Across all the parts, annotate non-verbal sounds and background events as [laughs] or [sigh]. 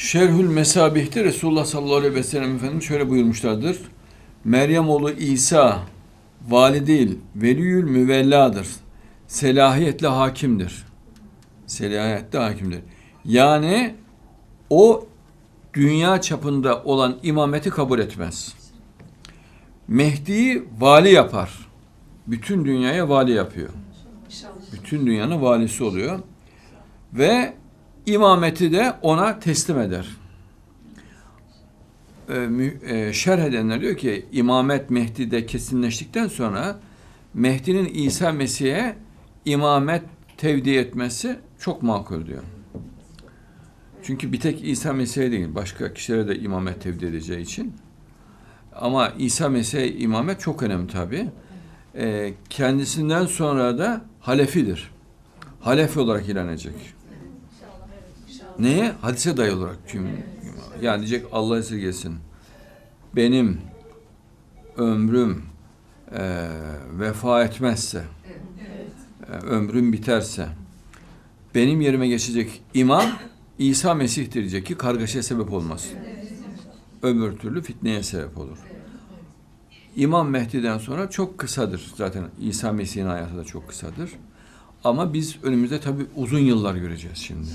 Şerhül Mesabih'te Resulullah sallallahu aleyhi ve sellem Efendimiz şöyle buyurmuşlardır. Meryem oğlu İsa vali değil, veliyül müvelladır. Selahiyetle hakimdir. Selahiyetle hakimdir. Yani o dünya çapında olan imameti kabul etmez. Mehdi'yi vali yapar. Bütün dünyaya vali yapıyor. Bütün dünyanın valisi oluyor. Ve imameti de ona teslim eder. Ee, e, şerh edenler diyor ki imamet Mehdi'de kesinleştikten sonra Mehdi'nin İsa Mesih'e imamet tevdi etmesi çok makul diyor. Çünkü bir tek İsa Mesih'e değil, başka kişilere de imamet tevdi edeceği için. Ama İsa Mesih'e imamet çok önemli tabi. kendisinden sonra da halefidir. Halefi olarak ilan edecek. Neye? Hadise dayalı olarak. Çünkü yani diyecek Allah esirgesin. Benim ömrüm e, vefa etmezse, e, ömrüm biterse, benim yerime geçecek imam İsa Mesih diyecek ki kargaşaya sebep olmaz. Öbür türlü fitneye sebep olur. İmam Mehdi'den sonra çok kısadır. Zaten İsa Mesih'in hayatı da çok kısadır. Ama biz önümüzde tabii uzun yıllar göreceğiz şimdi.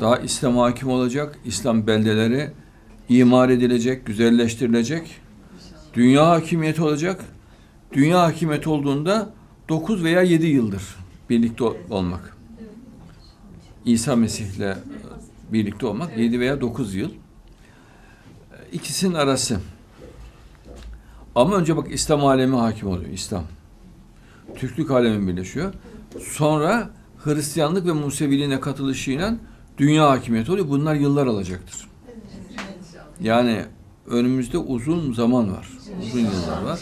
Daha İslam hakim olacak, İslam beldeleri imar edilecek, güzelleştirilecek. Dünya hakimiyeti olacak. Dünya hakimiyeti olduğunda 9 veya 7 yıldır birlikte ol- olmak. İsa Mesih'le birlikte olmak 7 veya 9 yıl. İkisinin arası. Ama önce bak İslam alemi hakim oluyor. İslam. Türklük alemi birleşiyor. Sonra Hristiyanlık ve Museviliğine katılışıyla dünya hakimiyeti oluyor. Bunlar yıllar alacaktır. Yani önümüzde uzun zaman var. Uzun yıllar var.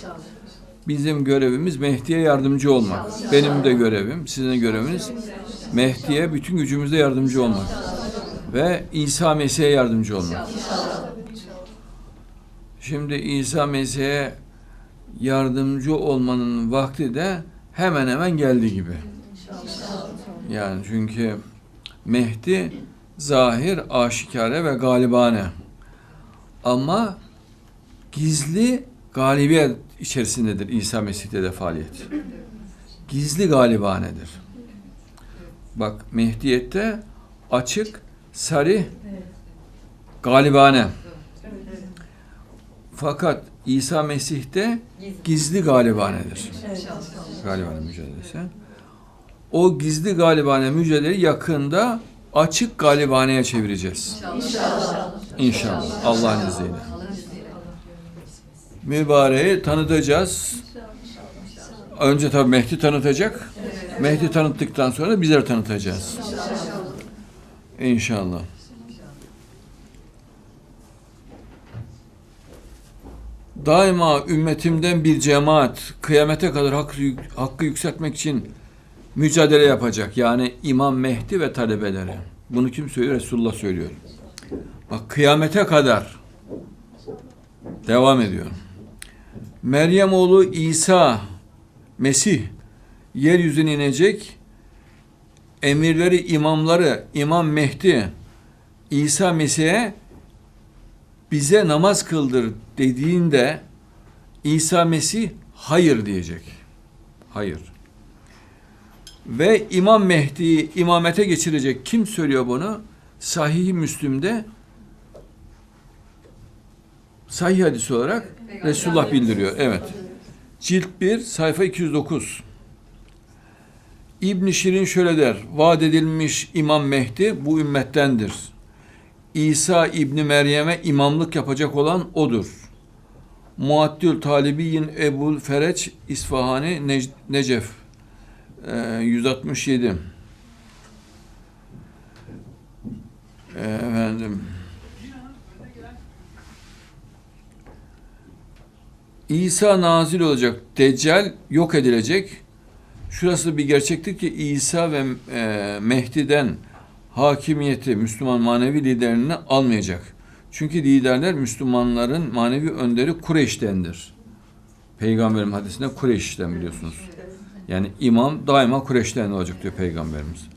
Bizim görevimiz Mehdi'ye yardımcı olmak. Benim de görevim, sizin göreviniz Mehdi'ye bütün gücümüzle yardımcı olmak. Ve İsa Mesih'e yardımcı olmak. Şimdi İsa Mesih'e yardımcı olmanın vakti de hemen hemen geldi gibi. Yani çünkü Mehdi zahir, aşikare ve galibane. Ama gizli galibiyet içerisindedir İsa Mesih'te de faaliyet. Gizli galibanedir. Bak Mehdiyette açık, sarih, galibane. Fakat İsa Mesih'te gizli galibanedir. Galibane mücadelesi. O gizli galibane mücadeleyi yakında açık galibaneye çevireceğiz. İnşallah. Allah'ın izniyle. Mübareği tanıtacağız. Önce tabii Mehdi tanıtacak. Mehdi tanıttıktan sonra bizler tanıtacağız. İnşallah. Daima ümmetimden bir cemaat kıyamete kadar hakkı, hakkı yükseltmek için mücadele yapacak. Yani İmam Mehdi ve talebeleri. Bunu kim söylüyor? Resulullah söylüyor. Bak kıyamete kadar devam ediyor. Meryem oğlu İsa Mesih yeryüzüne inecek. Emirleri, imamları, İmam Mehdi İsa Mesih'e bize namaz kıldır dediğinde İsa Mesih hayır diyecek. Hayır. Ve İmam Mehdi'yi imamete geçirecek. Kim söylüyor bunu? Sahih-i Müslim'de sahih hadis olarak Resulullah bildiriyor. Evet. Cilt 1 sayfa 209. İbn Şirin şöyle der. Vaat edilmiş İmam Mehdi bu ümmettendir. İsa İbni Meryem'e imamlık yapacak olan odur. Muaddül Talibiyin Ebul Fereç İsfahani Nec- Necef Ee, 167 Ee, Efendim İsa nazil olacak. Deccal yok edilecek. Şurası bir gerçektir ki İsa ve e, Mehdi'den hakimiyeti Müslüman manevi liderini almayacak. Çünkü liderler Müslümanların manevi önderi Kureyş'tendir. Peygamberim hadisinde Kureyş'ten biliyorsunuz. Yani imam daima Kureyş'ten olacak diyor Peygamberimiz.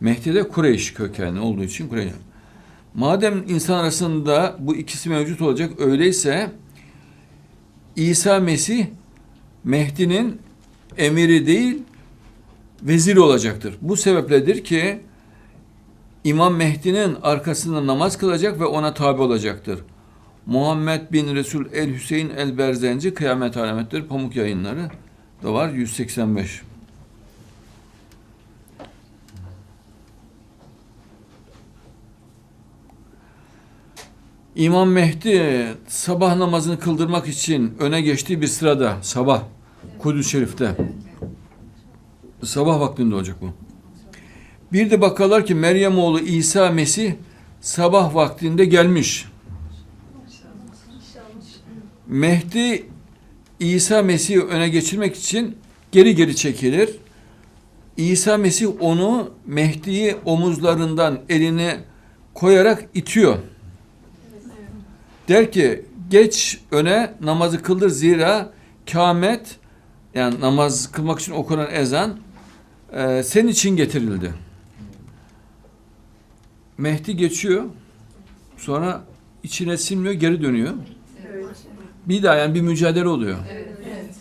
Mehdi de Kureyş kökenli olduğu için Kureyş. Madem insan arasında bu ikisi mevcut olacak öyleyse İsa Mesih Mehdi'nin emiri değil veziri olacaktır. Bu sebepledir ki İmam Mehdi'nin arkasında namaz kılacak ve ona tabi olacaktır. Muhammed bin Resul el Hüseyin el Berzenci Kıyamet Alametleri Pamuk Yayınları da var 185. İmam Mehdi sabah namazını kıldırmak için öne geçtiği bir sırada sabah Kudüs Şerif'te sabah vaktinde olacak bu. Bir de bakarlar ki Meryem oğlu İsa Mesih sabah vaktinde gelmiş. Mehdi İsa Mesih'i öne geçirmek için geri geri çekilir. İsa Mesih onu Mehdi'yi omuzlarından eline koyarak itiyor. Der ki geç öne namazı kıldır zira kâmet yani namaz kılmak için okunan ezan e, senin için getirildi. Mehdi geçiyor. Sonra içine sinmiyor, geri dönüyor. Bir daha yani bir mücadele oluyor.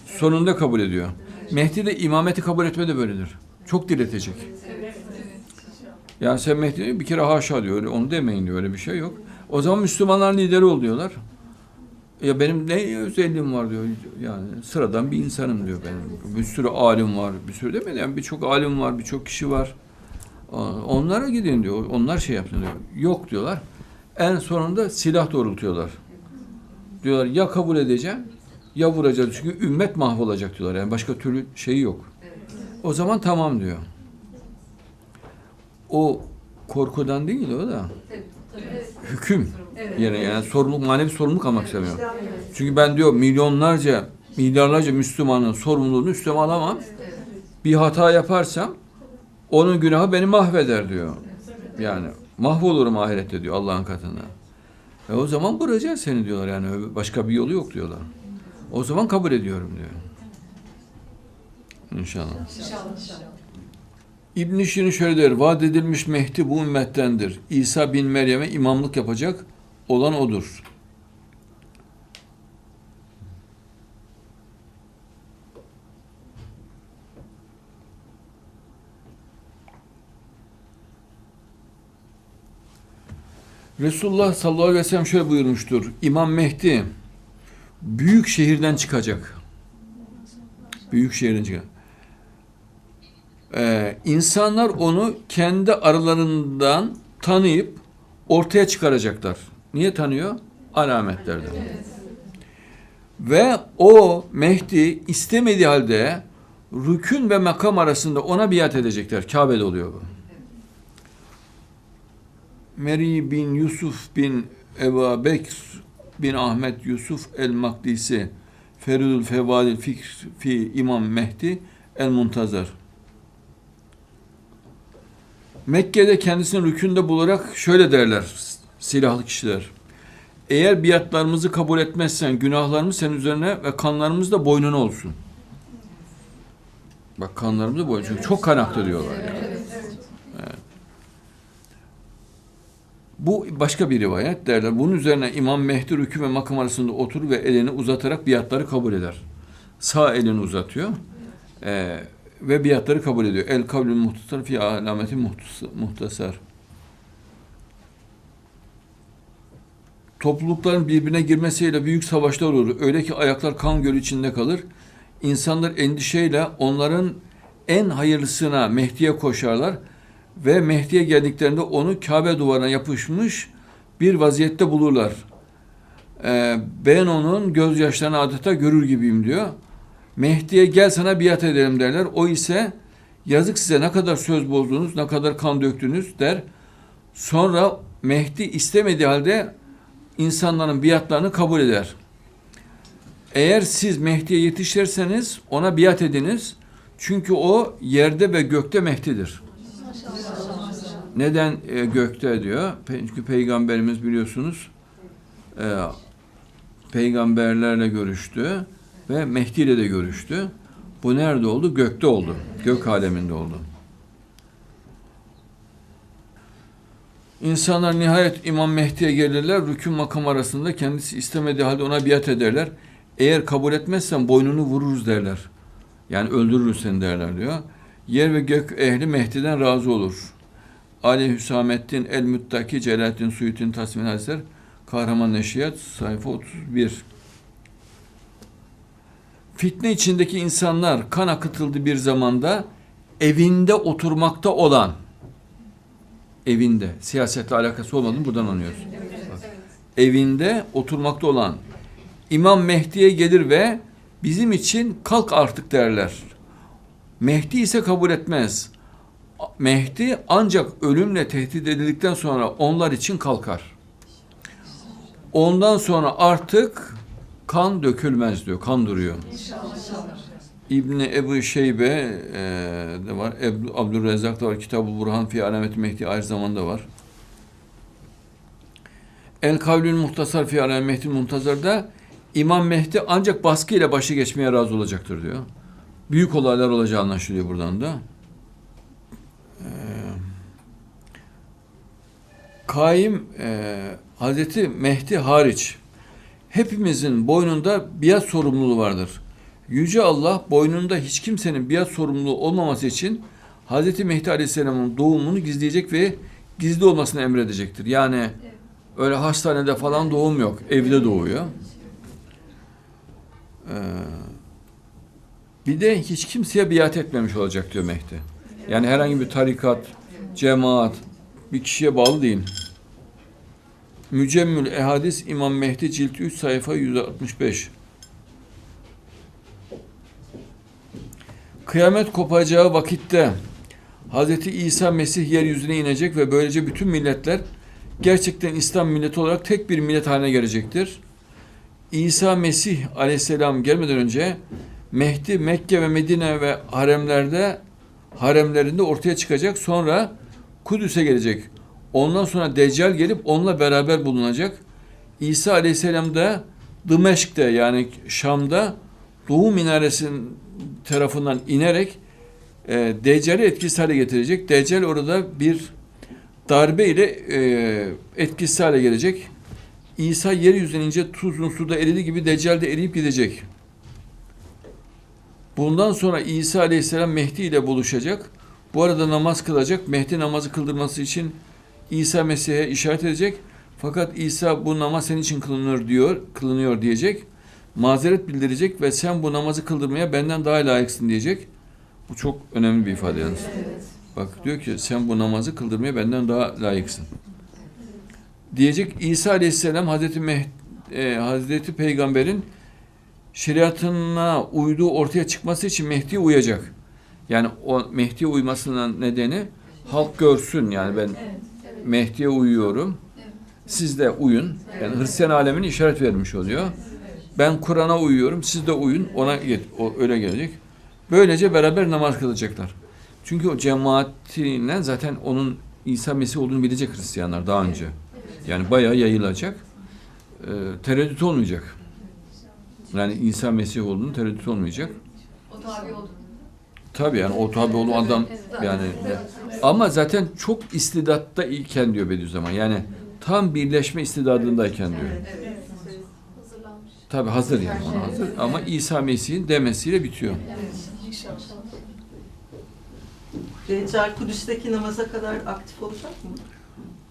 Sonunda kabul ediyor. Mehdi de imameti kabul etme de böyledir. Çok diretecek. Yani sen Mehdi bir kere haşa diyor. Öyle, onu demeyin diyor. Öyle bir şey yok. O zaman Müslümanların lideri ol diyorlar. Ya benim ne özelliğim var diyor. Yani sıradan bir insanım diyor benim. Bir sürü alim var. Bir sürü demedi yani birçok alim var, birçok kişi var. Onlara gidin diyor. Onlar şey yapsın diyor. Yok diyorlar. En sonunda silah doğrultuyorlar. Diyorlar ya kabul edeceğim ya vuracağız. Çünkü ümmet mahvolacak diyorlar. Yani başka türlü şeyi yok. O zaman tamam diyor. O korkudan değil o da. Hüküm. Yani, yani sorumluluk, manevi sorumluluk almak istemiyor. Çünkü ben diyor milyonlarca, milyarlarca Müslümanın sorumluluğunu üstüme alamam. Bir hata yaparsam onun günahı beni mahveder diyor. Yani mahvolurum ahirette diyor Allah'ın katında. E o zaman vuracağız seni diyorlar yani başka bir yolu yok diyorlar. O zaman kabul ediyorum diyor. İnşallah. İbn Şirin şöyle der. Vaat edilmiş Mehdi bu ümmettendir. İsa bin Meryem'e imamlık yapacak olan odur. Resulullah sallallahu aleyhi ve sellem şöyle buyurmuştur. İmam Mehdi büyük şehirden çıkacak. Büyük şehirden çıkacak. Ee, insanlar onu kendi aralarından tanıyıp ortaya çıkaracaklar. Niye tanıyor? Alametlerden. Ve o Mehdi istemediği halde rükün ve makam arasında ona biat edecekler. Kabe'de oluyor bu. Meri bin Yusuf bin Ebu Bekr bin Ahmet Yusuf el-Makdisi Feridül Fevadil Fikr fi İmam Mehdi el-Muntazar Mekke'de kendisini rükünde bularak şöyle derler silahlı kişiler. Eğer biatlarımızı kabul etmezsen günahlarımız senin üzerine ve kanlarımız da boynuna olsun. Bak kanlarımız da boynuna. Çünkü çok kan aktı diyorlar yani. Evet. Bu başka bir rivayet derler. Bunun üzerine İmam Mehdi rükü ve makam arasında oturur ve elini uzatarak biatları kabul eder. Sağ elini uzatıyor. Ee, ve biatları kabul ediyor. El kavlül muhtasar fi alameti muhtasar. Toplulukların birbirine girmesiyle büyük savaşlar olur. Öyle ki ayaklar kan gölü içinde kalır. İnsanlar endişeyle onların en hayırlısına Mehdi'ye koşarlar ve Mehdi'ye geldiklerinde onu Kabe duvarına yapışmış bir vaziyette bulurlar. Ee, ben onun gözyaşlarını adeta görür gibiyim diyor. Mehdi'ye gel sana biat edelim derler. O ise yazık size ne kadar söz bozdunuz, ne kadar kan döktünüz der. Sonra Mehdi istemediği halde insanların biatlarını kabul eder. Eğer siz Mehdi'ye yetişirseniz ona biat ediniz. Çünkü o yerde ve gökte Mehdi'dir. Neden e, gökte diyor? Çünkü peygamberimiz biliyorsunuz e, peygamberlerle görüştü ve Mehdi ile de görüştü. Bu nerede oldu? Gökte oldu. Gök aleminde oldu. İnsanlar nihayet İmam Mehdi'ye gelirler. Rükû makam arasında kendisi istemediği halde ona biat ederler. Eğer kabul etmezsen boynunu vururuz derler. Yani öldürürüz seni derler diyor. Yer ve gök ehli Mehdi'den razı olur. Ali Hüsamettin El Müttaki Celalettin Suyut'un tasmin eser Kahraman Neşriyat sayfa 31 Fitne içindeki insanlar kan akıtıldı bir zamanda evinde oturmakta olan evinde siyasetle alakası olmadığını buradan anlıyoruz. Evinde oturmakta olan İmam Mehdi'ye gelir ve bizim için kalk artık derler. Mehdi ise kabul etmez. Mehdi ancak ölümle tehdit edildikten sonra onlar için kalkar. Ondan sonra artık kan dökülmez diyor, kan duruyor. İbni Ebu Şeybe e, de var, Ebru, Abdülrezzak da var, Kitab-ı Burhan fi Alamet Mehdi aynı zamanda var. El Kavlül Muhtasar fi Alamet Mehdi Muntazar'da İmam Mehdi ancak baskı ile başı geçmeye razı olacaktır diyor. Büyük olaylar olacağı anlaşılıyor buradan da. Ee, Kaim e, Hazreti Mehdi hariç hepimizin boynunda biat sorumluluğu vardır. Yüce Allah boynunda hiç kimsenin biat sorumluluğu olmaması için Hazreti Mehdi Aleyhisselam'ın doğumunu gizleyecek ve gizli olmasını emredecektir. Yani öyle hastanede falan doğum yok. Evde doğuyor. Ee, bir de hiç kimseye biat etmemiş olacak diyor Mehdi. Yani herhangi bir tarikat, cemaat, bir kişiye bağlı değil. Mücemmül Ehadis İmam Mehdi cilt 3 sayfa 165. Kıyamet kopacağı vakitte Hz. İsa Mesih yeryüzüne inecek ve böylece bütün milletler gerçekten İslam milleti olarak tek bir millet haline gelecektir. İsa Mesih aleyhisselam gelmeden önce Mehdi Mekke ve Medine ve haremlerde haremlerinde ortaya çıkacak. Sonra Kudüs'e gelecek. Ondan sonra Deccal gelip onunla beraber bulunacak. İsa Aleyhisselam da Dımeşk'te yani Şam'da Doğu Minaresi'nin tarafından inerek e, Deccal'i etkisiz hale getirecek. Deccal orada bir darbe ile e, etkisiz hale gelecek. İsa yeryüzüne ince tuzun suda eridi gibi Deccal de eriyip gidecek. Bundan sonra İsa Aleyhisselam Mehdi ile buluşacak. Bu arada namaz kılacak. Mehdi namazı kıldırması için İsa Mesih'e işaret edecek. Fakat İsa bu namaz senin için kılınır diyor, kılınıyor diyecek. Mazeret bildirecek ve sen bu namazı kıldırmaya benden daha layıksın diyecek. Bu çok önemli bir ifade yalnız. Bak diyor ki sen bu namazı kıldırmaya benden daha layıksın. Diyecek İsa Aleyhisselam Hazreti Meh e, Hazreti Peygamber'in şeriatına uyduğu ortaya çıkması için Mehdi'ye uyacak. Yani o Mehdi'ye uymasının nedeni halk görsün yani ben Mehdi'ye uyuyorum. Siz de uyun. Yani Hristiyan alemine işaret vermiş oluyor. Ben Kur'an'a uyuyorum. Siz de uyun. Ona o öyle gelecek. Böylece beraber namaz kılacaklar. Çünkü o cemaatinden zaten onun İsa Mesih olduğunu bilecek Hristiyanlar daha önce. Yani bayağı yayılacak. Ee, tereddüt olmayacak. Yani İsa Mesih olduğunu tereddüt olmayacak. O tabi oldu. Tabii yani o tabi olduğu adam yani ama zaten çok istidatta iken diyor Bediüzzaman. Yani tam birleşme istidadındayken diyor. Hazırlanmış. Tabi hazır yani ona hazır ama İsa Mesih'in demesiyle bitiyor. Deccal Kudüs'teki namaza kadar aktif olacak mı?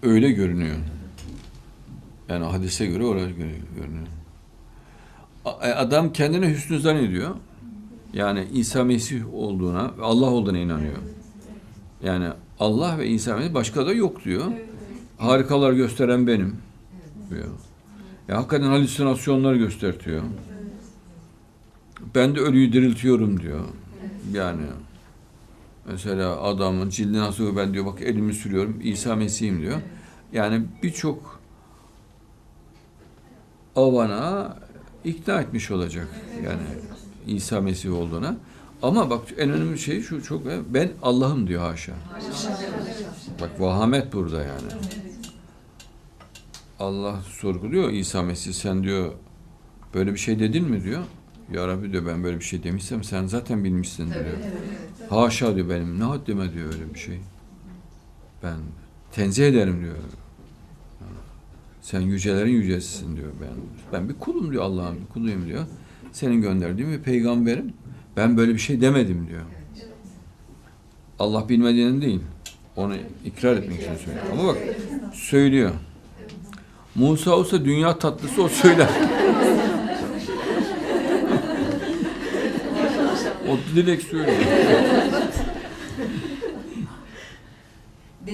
Öyle görünüyor. Yani hadise göre oraya göre görünüyor. E, Adam kendine hüsnü zannediyor. Yani İsa Mesih olduğuna, ve Allah olduğuna inanıyor. Yani Allah ve İsa Mesih başka da yok diyor. Harikalar gösteren benim diyor. Ya hakikaten halüsinasyonlar göstertiyor. Ben de ölüyü diriltiyorum diyor. Yani mesela adamın cildi nasıl ben diyor bak elimi sürüyorum İsa Mesih'im diyor. Yani birçok avana ikna etmiş olacak. Yani İsa Mesih olduğuna. Ama bak en önemli şey şu çok ben Allah'ım diyor haşa. Bak vahamet burada yani. Allah sorguluyor İsa Mesih sen diyor böyle bir şey dedin mi diyor. Ya Rabbi diyor ben böyle bir şey demişsem sen zaten bilmişsin diyor. Haşa diyor benim ne haddime diyor öyle bir şey. Ben tenzih ederim diyor. Sen yücelerin yücesisin diyor. Ben ben bir kulum diyor Allah'ın kuluyum diyor. Senin gönderdiğin bir peygamberim. Ben böyle bir şey demedim diyor. Allah bilmediğini değil. Onu ikrar etmek için söylüyor. Ama bak söylüyor. Musa olsa dünya tatlısı o söyler. [laughs] o direkt söylüyor.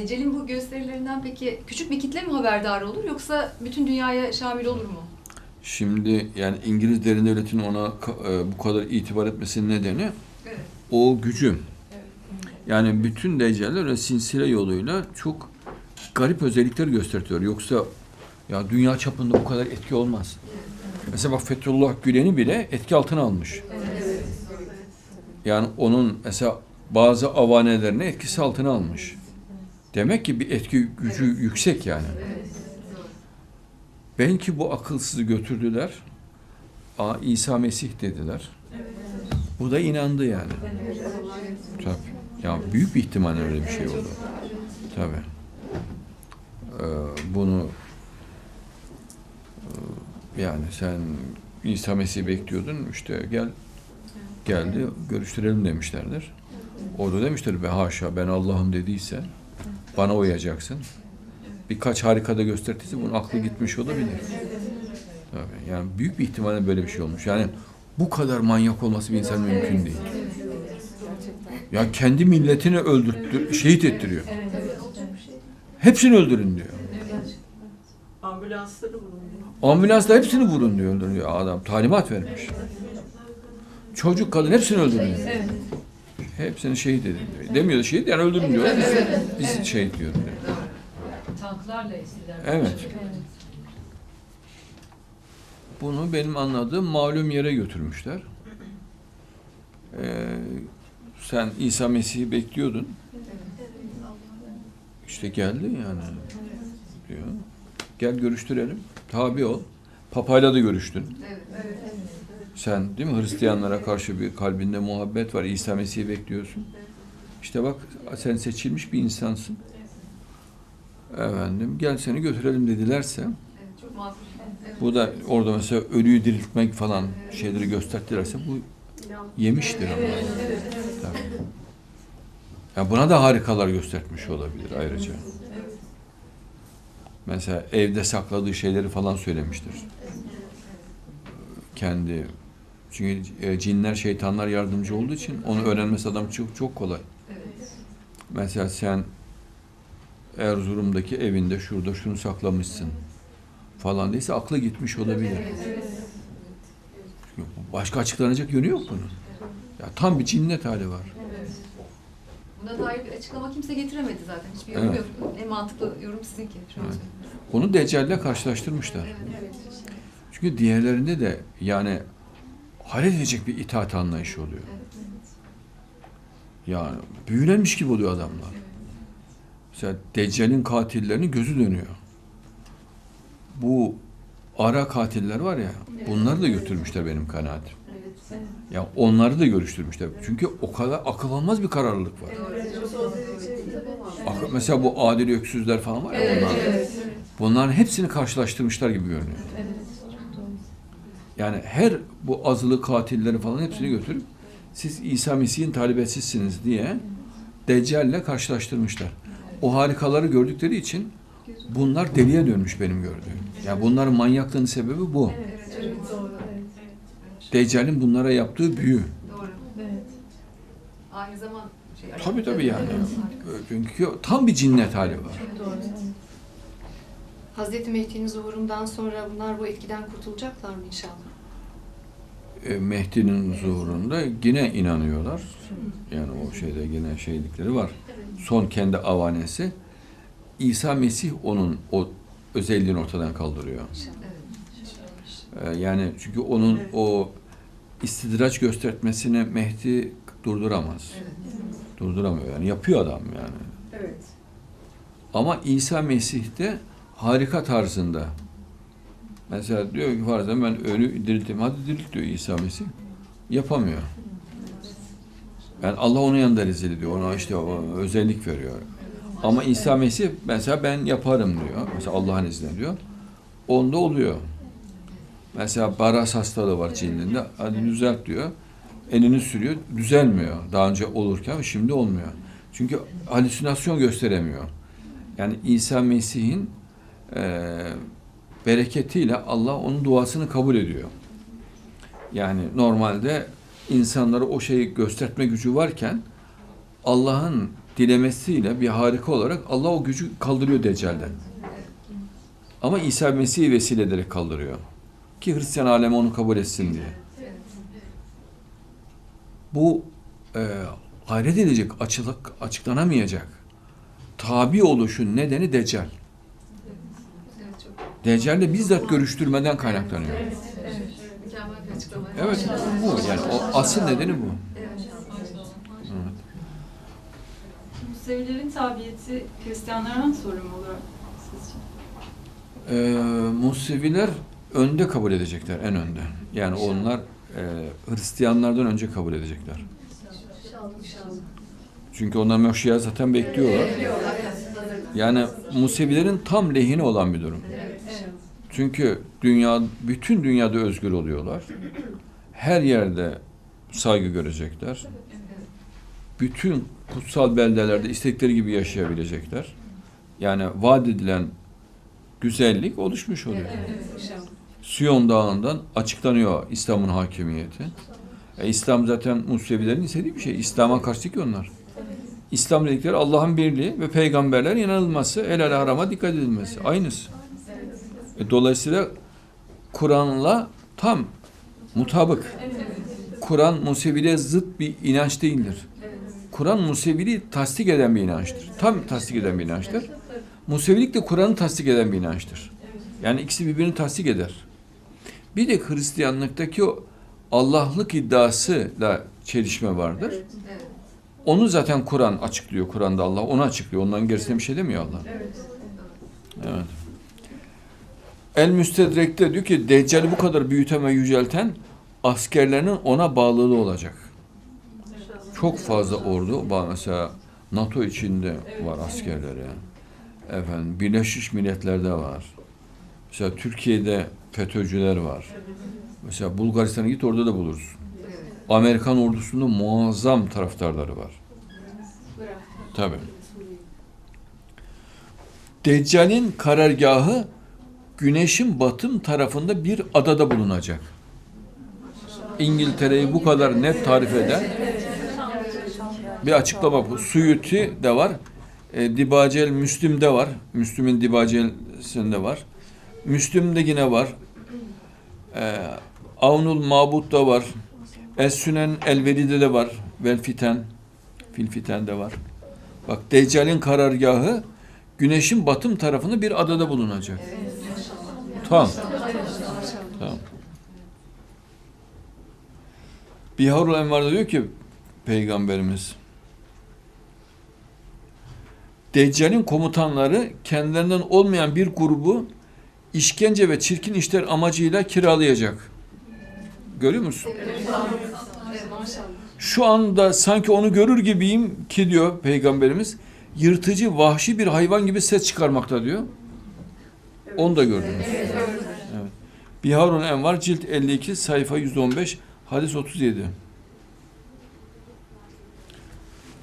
Deccal'in bu gösterilerinden peki küçük bir kitle mi haberdar olur yoksa bütün dünyaya şamil olur mu? Şimdi yani İngiliz derin devletinin ona e, bu kadar itibar etmesinin nedeni Evet. o gücü. Yani bütün deccaller öyle sinsile yoluyla çok garip özellikler gösteriyor. Yoksa ya dünya çapında bu kadar etki olmaz. Mesela bak Fethullah Gülen'i bile etki altına almış. Yani onun mesela bazı avanelerini etkisi altına almış. Demek ki bir etki gücü yüksek yani. Belki bu akılsızı götürdüler. Aa, İsa Mesih dediler. Bu da inandı yani. Tabii. Ya büyük bir ihtimal öyle bir şey oldu. Tabii. Ee, bunu e, yani sen İsa Mesih'i bekliyordun işte gel geldi görüştürelim demişlerdir. O da demiştir be haşa ben Allah'ım dediyse bana uyacaksın. Birkaç harikada gösterdiyse bunun aklı gitmiş olabilir. Tabii. Yani büyük bir ihtimalle böyle bir şey olmuş. Yani bu kadar manyak olması bir insan mümkün değil. Ya kendi milletini öldürttür, şehit ettiriyor. Hepsini öldürün diyor. Ambulansları bulunuyor. Ambulansla hepsini vurun diyor, öldürüyor adam. Talimat vermiş. Çocuk, kadın hepsini öldürün diyor. Hepsini şehit edin diyor. Demiyor da şehit yani öldürün diyor. Biz şehit diyor. diyor. Tanklarla eskiden. Evet. Bunu benim anladığım malum yere götürmüşler. Ee, sen İsa Mesih'i bekliyordun. İşte geldi yani diyor. Gel görüştürelim. Tabi ol. Papayla da görüştün. Evet. Sen değil mi Hristiyanlara karşı bir kalbinde muhabbet var. İsa Mesih'i bekliyorsun. İşte bak sen seçilmiş bir insansın. Efendim gel seni götürelim dedilerse bu da orada mesela ölüyü diriltmek falan şeyleri gösterdilerse bu yemiştir ama. Tabii. Ya buna da harikalar göstermiş olabilir ayrıca. Mesela evde sakladığı şeyleri falan söylemiştir. Kendi çünkü e, cinler, şeytanlar yardımcı olduğu için onu öğrenmesi adam çok çok kolay. Evet. Mesela sen Erzurum'daki evinde şurada şunu saklamışsın falan değilse aklı gitmiş olabilir. Çünkü Başka açıklanacak yönü yok bunun. Ya tam bir cinnet hali var. Buna dair bir açıklama kimse getiremedi zaten. Hiçbir yorum Evet. yok. En mantıklı yorum sizinki. Şu Evet. Onu Deccal'le karşılaştırmışlar. Evet. Çünkü diğerlerinde de yani hayret edecek bir itaat anlayışı oluyor. Yani büyülenmiş gibi oluyor adamlar. Mesela Deccal'in katillerinin gözü dönüyor. Bu ara katiller var ya, bunları da götürmüşler benim kanaatim. Ya onları da görüştürmüşler. Çünkü o kadar akıl almaz bir kararlılık var. Ak- Mesela bu adil öksüzler falan var ya bunlar. Bunların hepsini karşılaştırmışlar gibi görünüyor. Yani her bu azılı katilleri falan hepsini götürüp siz İsa Mesih'in talibesizsiniz diye Deccal'le karşılaştırmışlar. O harikaları gördükleri için bunlar deliye dönmüş benim gördüğüm. Yani bunların manyaklığının sebebi bu. Deccal'in bunlara yaptığı büyü. Doğru. Aynı zaman şey. Tabii tabii yani. Çünkü tam bir cinnet hali var. Hazreti Mehdi'nin zuhurundan sonra bunlar bu etkiden kurtulacaklar mı inşallah? E, Mehdi'nin zuhurunda yine inanıyorlar. Yani o şeyde yine şeylikleri var. Son kendi avanesi. İsa Mesih onun o özelliğini ortadan kaldırıyor. E, yani çünkü onun o istidraç göstermesini Mehdi durduramaz. Durduramıyor yani. Yapıyor adam yani. Evet. Ama İsa Mesih'te harika tarzında. Mesela diyor ki farzen ben ölü dirilteyim. Hadi dirilt diyor İsa Mesih. Yapamıyor. Yani Allah onun yanında rezil ediyor. Ona işte o özellik veriyor. Ama İsa Mesih mesela ben yaparım diyor. Mesela Allah'ın izniyle diyor. onda oluyor. Mesela baras hastalığı var cildinde. Hadi düzelt diyor. Elini sürüyor. Düzelmiyor. Daha önce olurken şimdi olmuyor. Çünkü halüsinasyon gösteremiyor. Yani İsa Mesih'in eee, bereketiyle Allah onun duasını kabul ediyor. Yani normalde insanlara o şeyi gösterme gücü varken Allah'ın dilemesiyle bir harika olarak Allah o gücü kaldırıyor Deccal'den. Ama İsa Mesih'i vesile ederek kaldırıyor. Ki Hristiyan alemi onu kabul etsin diye. Bu e, hayret edecek, açılık, açıklanamayacak. Tabi oluşun nedeni Deccal. Evet, Deccal'le bizzat görüştürmeden kaynaklanıyor. evet. Evet, bu yani o asıl nedeni bu. Evet. Evet. Musevilerin tabiyeti Hristiyanlardan sorun mu olur sizce? Ee, Museviler önde kabul edecekler, en önde. Yani onlar e, Hristiyanlardan önce kabul edecekler. Çünkü onlar Meşri'ye zaten bekliyorlar. Yani Musevilerin tam lehine olan bir durum. Çünkü dünya, bütün dünyada özgür oluyorlar. Her yerde saygı görecekler. Bütün kutsal beldelerde istedikleri gibi yaşayabilecekler. Yani vaat edilen güzellik oluşmuş oluyor. Siyon Dağı'ndan açıklanıyor İslam'ın hakimiyeti. E, İslam zaten Musevilerin istediği bir şey. İslam'a karşı ki onlar. İslam dedikleri Allah'ın birliği ve peygamberler inanılması, el ele harama dikkat edilmesi. Aynısı. E, dolayısıyla Kur'an'la tam mutabık. Kur'an Museviliğe zıt bir inanç değildir. Kur'an Museviliği tasdik eden bir inançtır. Tam tasdik eden bir inançtır. Musevilik de Kur'an'ı tasdik eden bir inançtır. Yani ikisi birbirini tasdik eder. Bir de Hristiyanlıktaki o Allah'lık iddiasıyla çelişme vardır. Onu zaten Kur'an açıklıyor. Kur'an'da Allah onu açıklıyor. Ondan gerisine bir şey demiyor Allah. Evet. El Müstedrek'te diyor ki Deccal'i bu kadar büyüten ve yücelten askerlerinin ona bağlılığı olacak. Çok fazla ordu. Mesela NATO içinde var askerleri. Efendim Birleşmiş Milletler'de var. Mesela Türkiye'de FETÖ'cüler var. Mesela Bulgaristan'a git orada da bulursun. Amerikan ordusunda muazzam taraftarları var. Tabii. Deccal'in karargahı güneşin batım tarafında bir adada bulunacak. İngiltere'yi bu kadar net tarif eden bir açıklama bu. Suyuti de var. E, Dibacel Müslüm'de var. Müslüm'ün Dibacel'sinde var. Müslüm'de yine var. E, Avnul Mabut'ta var. Es-Sünen El-Veli'de de var. Vel Fiten. Fil var. Bak Deccal'in karargahı güneşin batım tarafında bir adada bulunacak. Tamam. Tamam. Biharul Envar'da diyor ki Peygamberimiz Deccal'in komutanları kendilerinden olmayan bir grubu işkence ve çirkin işler amacıyla kiralayacak. Görüyor musun? Şu anda sanki onu görür gibiyim ki diyor Peygamberimiz yırtıcı, vahşi bir hayvan gibi ses çıkarmakta diyor. Onu da gördünüz. Evet. Biharun Envar cilt 52 sayfa 115 hadis 37.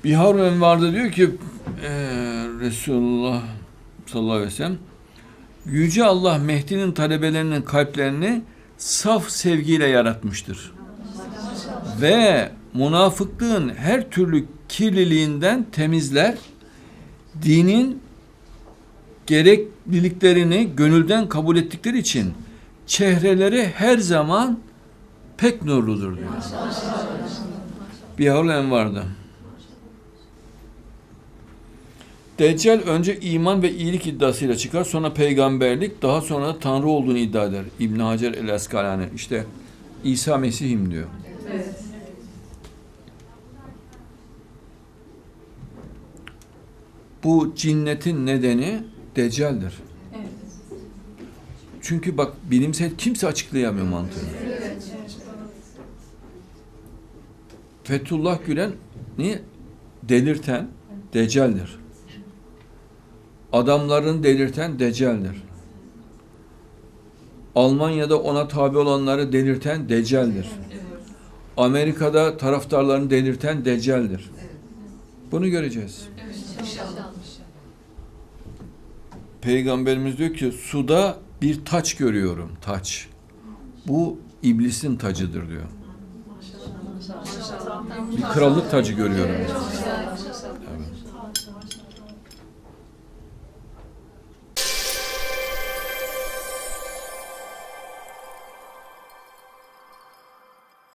Biharun Envar'da diyor ki eee Resulullah sallallahu aleyhi ve sellem Yüce Allah Mehdi'nin talebelerinin kalplerini saf sevgiyle yaratmıştır. Ve münafıklığın her türlü kirliliğinden temizler, dinin gerekliliklerini gönülden kabul ettikleri için çehreleri her zaman pek nurludur diyor. Biharul Envar'da. Deccal önce iman ve iyilik iddiasıyla çıkar, sonra peygamberlik, daha sonra da Tanrı olduğunu iddia eder. İbn Hacer el-Eskalani işte İsa Mesih'im diyor. Bu cinnetin nedeni Deccal'dir. Çünkü bak bilimsel kimse açıklayamıyor mantığını. Fethullah Gülen'i delirten Deccal'dir. Adamların delirten Deccal'dir. Almanya'da ona tabi olanları delirten Deccal'dir. Amerika'da taraftarlarını delirten Deccal'dir. Bunu göreceğiz. İnşallah. Peygamberimiz diyor ki suda bir taç görüyorum. Taç. Bu iblisin tacıdır diyor. Bir krallık tacı görüyorum.